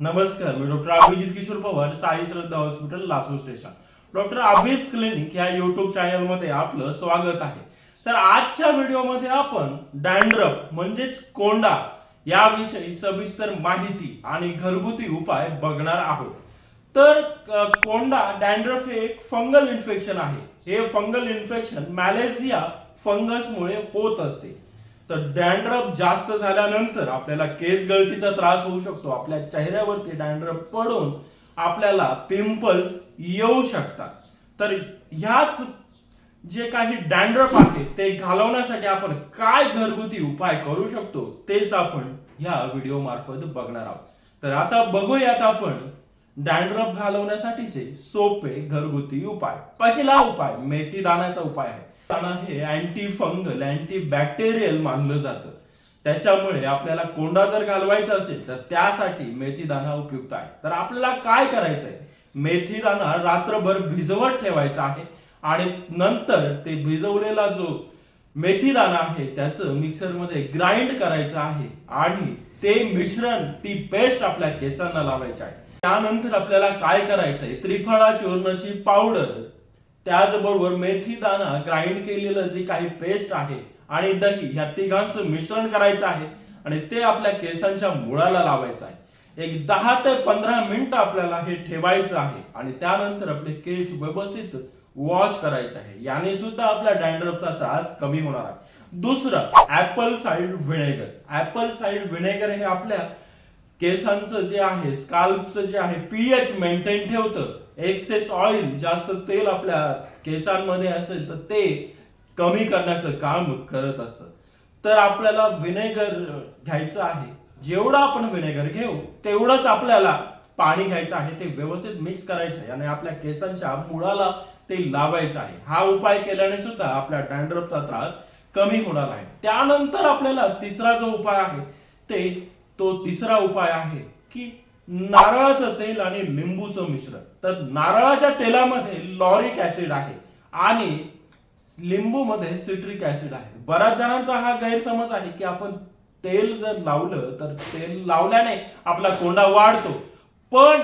नमस्कार मी doctor Abhijit Kishor Pawar Sai Shraddha hospital Lasu station. Doctor Abhij clinic ह्या YouTube चॅनलमध्ये आपलं स्वागत आहे. तर आजच्या व्हिडिओमध्ये आपण डॅन्ड्रफ म्हणजेच कोंडा याविषयी सविस्तर माहिती आणि घरगुती उपाय बघणार आहोत. तर कोंडा डॅन्ड्रफ हे एक फंगल इन्फेक्शन आहे. हे फंगल इन्फेक्शन मॅलेसिया फंगसमुळे होत असते. तर डॅन्ड्रफ जास्त झाल्यानंतर आपल्याला केस गळतीचा त्रास होऊ शकतो. आपल्या चेहऱ्यावरती डॅन्ड्रफ पडून आपल्याला पिंपल्स येऊ शकतात. तर ह्याच जे काही डॅन्ड्रफ आहे ते घालवण्यासाठी आपण काय घरगुती उपाय करू शकतो तेच आपण ह्या व्हिडिओ मार्फत बघणार आहोत. तर आता बघूयात आपण डॅन्ड्रफ घालवण्यासाठीचे सोपे घरगुती उपाय. पहिला उपाय मेथी दाण्याचा उपाय आहे. दाणा हे अँटी फंगल अँटी बॅक्टेरियल मानलं जातं. त्याच्यामुळे आपल्याला कोंडा जर घालवायचा असेल तर त्यासाठी मेथी दाणा उपयुक्त आहे. तर आपल्याला काय करायचं आहे मेथी दाणा रात्रभर भिजवत ठेवायचा आहे आणि नंतर ते भिजवलेला जो मेथी दाणा आहे त्याचं मिक्सरमध्ये ग्राइंड करायचं आहे आणि ते मिश्रण ती पेस्ट आपल्या केसांना लावायची आहे. त्यानंतर आपल्याला काय करायचं आहे त्रिफळा चूर्णाची पावडर त्याचबरोबर मेथी दाणा ग्राइंड केलेलं जे काही पेस्ट आहे आणि दही ह्या तिघांचं मिश्रण करायचं आहे आणि ते आपल्या केसांच्या मुळाला लावायचं आहे. एक दहा ते पंधरा मिनिट आपल्याला हे ठेवायचं आहे आणि त्यानंतर आपले केस व्यवस्थित वॉश करायचे आहे. याने सुद्धा आपल्या डॅन्ड्रफचा त्रास कमी होणार आहे. दुसरं apple cider vinegar apple cider vinegar हे आपल्या केसांचं जे आहे स्काल्पचं जे आहे पीएच मेंटेन ठेवतं. एक्सेस ऑइल जास्त तेल आपल्या केसांमध्ये असेल तर ते कमी करण्याचं काम करत असतं. तर आपल्याला विनेगर घ्यायचं आहे. जेवढं आपण विनेगर घेऊ तेवढंच आपल्याला पाणी घ्यायचं आहे. ते व्यवस्थित मिक्स करायचं आहे. आणि आपल्या केसांच्या मुळाला ते लावायचं आहे. हा उपाय केल्याने सुद्धा आपल्या डॅन्ड्रफचा त्रास कमी होणार आहे. त्यानंतर आपल्याला तिसरा जो उपाय आहे ते तो तिसरा उपाय आहे की नारळाचं तेल आणि लिंबूचं मिश्रण. तर नारळाच्या तेलामध्ये लॉरिक ऍसिड आहे आणि लिंबू मध्ये सिट्रिक ऍसिड आहे. बऱ्याच जणांचा हा गैरसमज आहे की आपण तेल जर लावलं तर तेल लावल्याने आपला कोंडा वाढतो. पण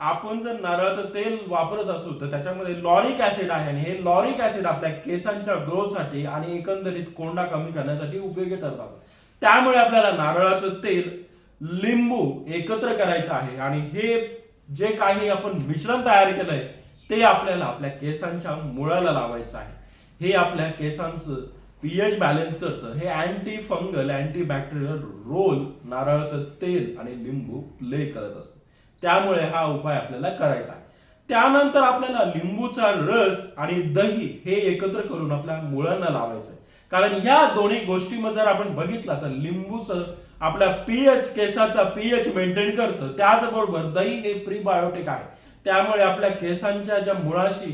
आपण जर नारळाचं तेल वापरत असू तर त्याच्यामध्ये लॉरिक ऍसिड आहे आणि हे लॉरिक ऍसिड आपल्या केसांच्या ग्रोथसाठी आणि एकंदरीत कोंडा कमी करण्यासाठी उपयोगी ठरतात. त्यामुळे आपल्याला नारळाचं तेल लिंबू एकत्र करायचं आहे. आणि हे जे काही आपण मिश्रण तयार केलंय ते आपल्याला आपल्या केसांच्या मुळाला लावायचं आहे. हे आपल्या केसांचं पीएच बॅलन्स करतं. हे anti fungal anti bacterial role नारळाचं तेल आणि लिंबू प्ले करत असतं. त्यामुळे हा उपाय आपल्याला करायचा आहे. त्यानंतर आपल्याला लिंबूचा रस आणि दही हे एकत्र करून आपल्या मुळांना लावायचं आहे. कारण ह्या दोन्ही गोष्टी जर आपण बघितला तर लिंबूचं आपल्या पीएच केसाचा पीएच मेंटेन करतं त्याचबरोबर दही हे प्रीबायोटिक आहे. त्यामुळे आपल्या केसांच्या ज्या मुळाशी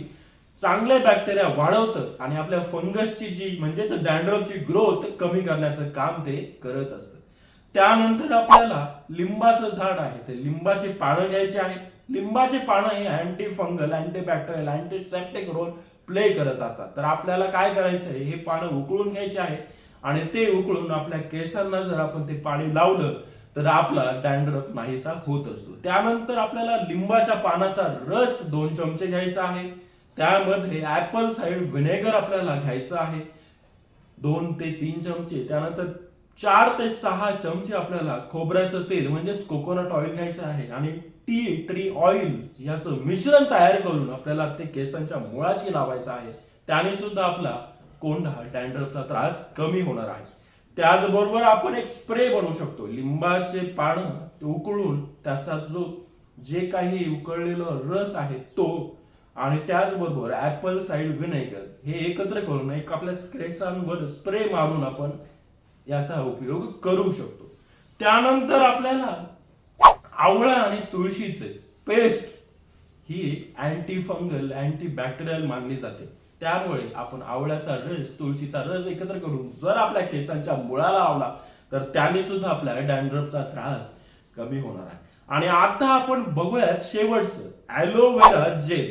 चांगले बॅक्टेरिया वाढवतं आणि आपल्या फंगसची जी म्हणजेच डॅन्ड्रफची ग्रोथ कमी करण्याचं काम ते करत असतं. त्यानंतर आपल्याला लिंबाचं झाड आहे ते लिंबाची पानं घ्यायची आहेत. लिंबाची पानं हे anti fungal anti bacterial anti septic role play करत असतात. तर आपल्याला काय करायचं आहे? हे पानं उकळून घ्यायचे आहे आणि ते उकळून आपल्या केसांना जर आपण ते पाणी लावलं तर आपला डॅन्ड्रफ नाहीसा होत असतो. त्यानंतर आपल्याला लिंबाच्या पानाचा रस दोन चमचे घ्यायचा आहे. त्यामध्ये ऍपल साईड व्हिनेगर आपल्याला घ्यायचं आहे. दोन ते तीन चमचे. त्यानंतर चार ते सहा चमचे आपल्याला खोबऱ्याचं तेल म्हणजेच कोकोनट ऑइल घ्यायचं आहे आणि टी ट्री ऑइल याचं मिश्रण तयार करून आपल्याला ते केसांच्या मुळाशी लावायचं आहे. त्याने सुद्धा आपला कोंडा डॅन्ड्रफचा त्रास कमी होणार आहे. त्याचबरोबर आपण एक स्प्रे बनवू शकतो. लिंबाचे पानं उकळून त्याचा जो जे काही उकळलेलं रस आहे तो आणि त्याचबरोबर ऍपल साईड व्हिनेगर हे एकत्र करून एक आपल्या केसांवर स्प्रे मारून आपण याचा उपयोग करू शकतो. त्यानंतर आपल्याला आवळा आणि तुळशीचे पेस्ट ही अँटी फंगल अँटी बॅक्टेरियल मानली जाते. त्यामुळे आपण आवळ्याचा रस तुळशीचा रस एकत्र करून जर आपल्या केसांच्या मुळाला लावला तर त्याने सुद्धा आपल्या डॅन्ड्रफचा त्रास कमी होणार आहे. आणि आता आपण बघूयात शेवटचं ॲलोवेरा जेल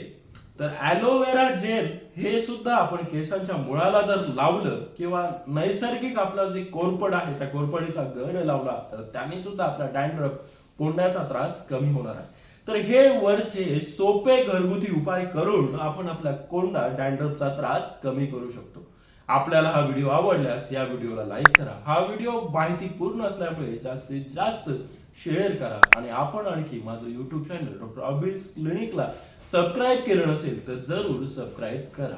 तर ॲलोवेरा जेल हे सुद्धा आपण केसांच्या मुळाला जर लावलं किंवा नैसर्गिक आपला जे कोरपड आहे त्या कोरपडीचा गर लावला तर त्याने सुद्धा आपला डॅन्ड्रफ कोंड्याचा त्रास कमी होणार आहे. तर हे वरचे सोपे घरगुती उपाय करून आपण आपला कोंडा डॅन्ड्रफचा त्रास कमी करू शकतो. आपल्याला हा व्हिडिओ आवडल्यास या व्हिडिओला लाईक करा. हा व्हिडिओ माहिती पूर्ण असल्यामुळे जास्तीत जास्त शेअर करा. आणि आपण आणखी माझं युट्यूब चॅनल डॉक्टर अभिस क्लिनिकला सबस्क्राईब केलं नसेल तर जरूर सबस्क्राईब करा.